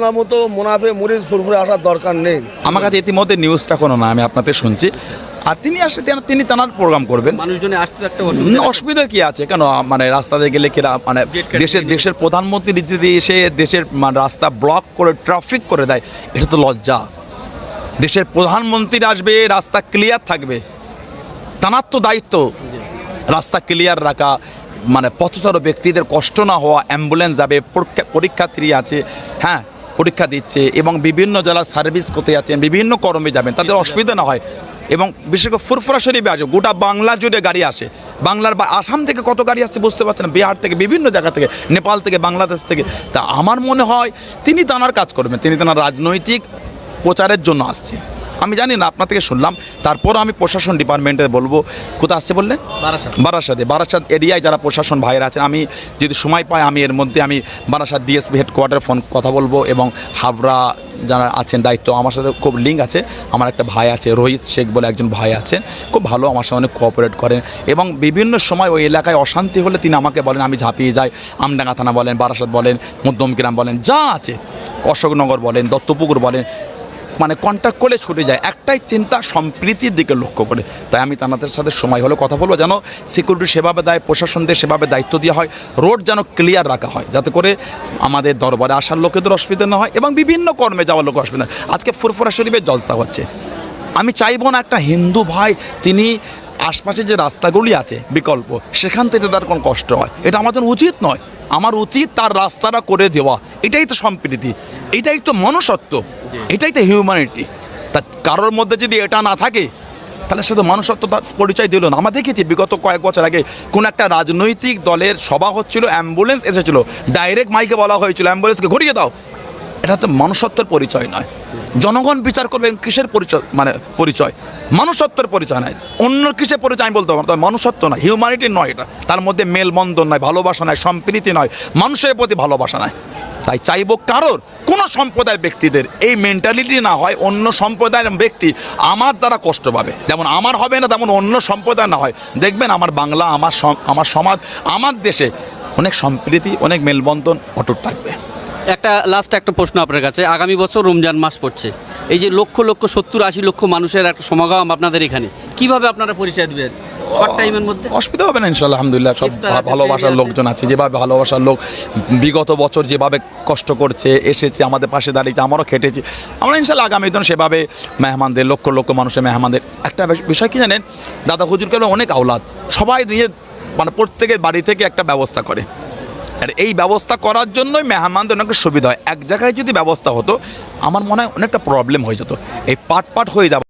আপনার মতো মুনাফে মুরিদ ফুরফুরে আসার দরকার নেই। আমার কাছে ইতিমধ্যে নিউজটা কোনো না আমি আপনাদের শুনছি। আর তিনি আসলে তিনি- তিনি তানার প্রোগ্রাম করবেন। মানুষজনে আসতে একটা অসুবিধা কি আছে? কেন মানে রাস্তাতে গেলে কিরা মানে দেশের দেশের প্রধানমন্ত্রী রীতিতে এসে দেশের মানে রাস্তা ব্লক করে ট্রাফিক করে দেয় এটা তো লজ্জা। দেশের প্রধানমন্ত্রী আসবে রাস্তা ক্লিয়ার থাকবে। তানার তো দায়িত্ব রাস্তা ক্লিয়ার রাখা। মানে পথচর ব্যক্তিদের কষ্ট না হওয়া অ্যাম্বুলেন্স যাবে পরীক্ষা- পরীক্ষার্থী আছে। হ্যাঁ পরীক্ষা দিচ্ছে এবং বিভিন্ন জেলার সার্ভিস করতে যাচ্ছেন বিভিন্ন কর্মে যাবেন তাদের অসুবিধা না হয়। এবং বিশেষ করে ফুরফুরা শরীফে আসে গোটা বাংলা জুড়ে গাড়ি আসে। বাংলার বা আসাম থেকে কত গাড়ি আসছে বুঝতে পারছেন বিহার থেকে বিভিন্ন জায়গা থেকে নেপাল থেকে বাংলাদেশ থেকে। তা আমার মনে হয় তিনি তানার কাজ করবেন তিনি তানার রাজনৈতিক প্রচারের জন্য আসছে। আমি জানি না আপনার থেকে শুনলাম। তারপর আমি প্রশাসন ডিপার্টমেন্টে বলব কোথা আসছে বললেন? বারাসাত। বারাসাতে বারাসাত এরিয়ায় যারা প্রশাসন ভাইরা আছেন আমি যদি সময় পাই আমি এর মধ্যে আমি বারাসাত ডিএসপি হেডকোয়ার্টারে ফোন কথা বলব এবং হাবড়া যারা আছেন দায়িত্ব আমার সাথে খুব লিঙ্ক আছে। আমার একটা ভাই আছে রোহিত শেখ বলে একজন ভাই আছেন খুব ভালো আমার সঙ্গে অনেক কোঅপারেট করেন এবং বিভিন্ন সময় ওই এলাকায় অশান্তি হলে তিনি আমাকে বলেন আমি ঝাঁপিয়ে যাই। আমডাঙ্গা থানা বলেন বারাসাত বলেন মধ্যমগ্রাম বলেন যা আছে। অশোকনগর বলেন দত্তপুকুর বলেন মানে কন্ট্যাক্ট করলে ছুটে যায়। একটাই চিন্তা সম্প্রীতির দিকে লক্ষ্য করে। তাই আমি তানাদের সাথে সময় হলে কথা বলব যেন সিকিউরিটি সেভাবে দেয় প্রশাসনদের সেভাবে দায়িত্ব দেওয়া হয় রোড যেন ক্লিয়ার রাখা হয়, যাতে করে আমাদের দরবারে আসার লোকেদের অসুবিধা না হয় এবং বিভিন্ন কর্মে যাওয়ার লোকের অসুবিধা আজকে ফুরফুরা শরীফের জলসা হচ্ছে। আমি চাইব না একটা হিন্দু ভাই, তিনি আশপাশে যে রাস্তাগুলি আছে, বিকল্প, সেখান থেকে তার কোনো কষ্ট হয়। এটা আমাদের উচিত নয়। আমার উচিত তার রাস্তাটা করে দেওয়া। এটাই তো সম্প্রীতি। এটাই তো মনুষ্যত্ব। এটাই তো হিউম্যানিটি তা কারোর মধ্যে যদি এটা না থাকে, তাহলে সে তো মানুষত্ব তার পরিচয় দিল না। আমরা দেখেছি বিগত কয়েক বছর আগে কোন একটা রাজনৈতিক দলের সভা হচ্ছিল, অ্যাম্বুলেন্স এসেছিল। ডাইরেক্ট মাইকে বলা হয়েছিল, অ্যাম্বুলেন্সকে ঘুরিয়ে দাও। এটা তো মানুষত্বের পরিচয় নয়। জনগণ বিচার করবে কিসের পরিচয়? মানে পরিচয়? মানুষত্বের পরিচয় নয় অন্য কিসের পরিচয় আমি বলতে পারব তবে মানুষত্ব নয় হিউম্যানিটি নয় এটা। তার মধ্যে মেলবন্ধন নয়, ভালোবাসা নয়, সম্প্রীতি নয়, মানুষের প্রতি ভালোবাসা নয় তাই চাইব কারোর, কোনো সম্প্রদায়ের ব্যক্তিদের এই মেন্টালিটি না হয়, অন্য সম্প্রদায়ের ব্যক্তি আমার দ্বারা কষ্ট পাবে। যেমন আমার হবে না, তেমন অন্য সম্প্রদায় না হয়। দেখবেন আমার বাংলা, আমার আমার সমাজ, আমার দেশে অনেক সম্প্রীতি, অনেক মেলবন্ধন অটুট থাকবে। একটা লাস্ট একটা প্রশ্ন আপনার কাছে। আগামী বছর রমজান মাস পড়ছে। এই যে লক্ষ লক্ষ সত্তর আশি লক্ষ মানুষের একটা সমাগম আপনাদের এখানে কীভাবে আপনারা পরিচয় দেবেন? শর্ট টাইমের মধ্যে? অসুবিধা হবে না ইনশাল্লাহ আলহামদুলিল্লাহ সব ভালোবাসার লোকজন আছে যেভাবে ভালোবাসার লোক বিগত বছর যেভাবে কষ্ট করছে এসেছে আমাদের পাশে দাঁড়িয়েছে আমারও খেটেছে আমরা ইনশাল্লাহ আগামী দিন সেভাবে মেহমানদের লক্ষ লক্ষ মানুষের মেহমানদের একটা বিষয় কি জানেন দাদা হুজুরকে অনেক আওলাদ সবাই নিয়ে মানে প্রত্যেকের বাড়ি থেকে একটা ব্যবস্থা করে। আর এই ব্যবস্থা করার জন্যই মেহমানদের অনেক সুবিধা হয়। এক জায়গায় যদি ব্যবস্থা হতো, আমার মনে হয় অনেকটা প্রবলেম হয়ে যেত। এই পাট পাট হয়ে যাবে।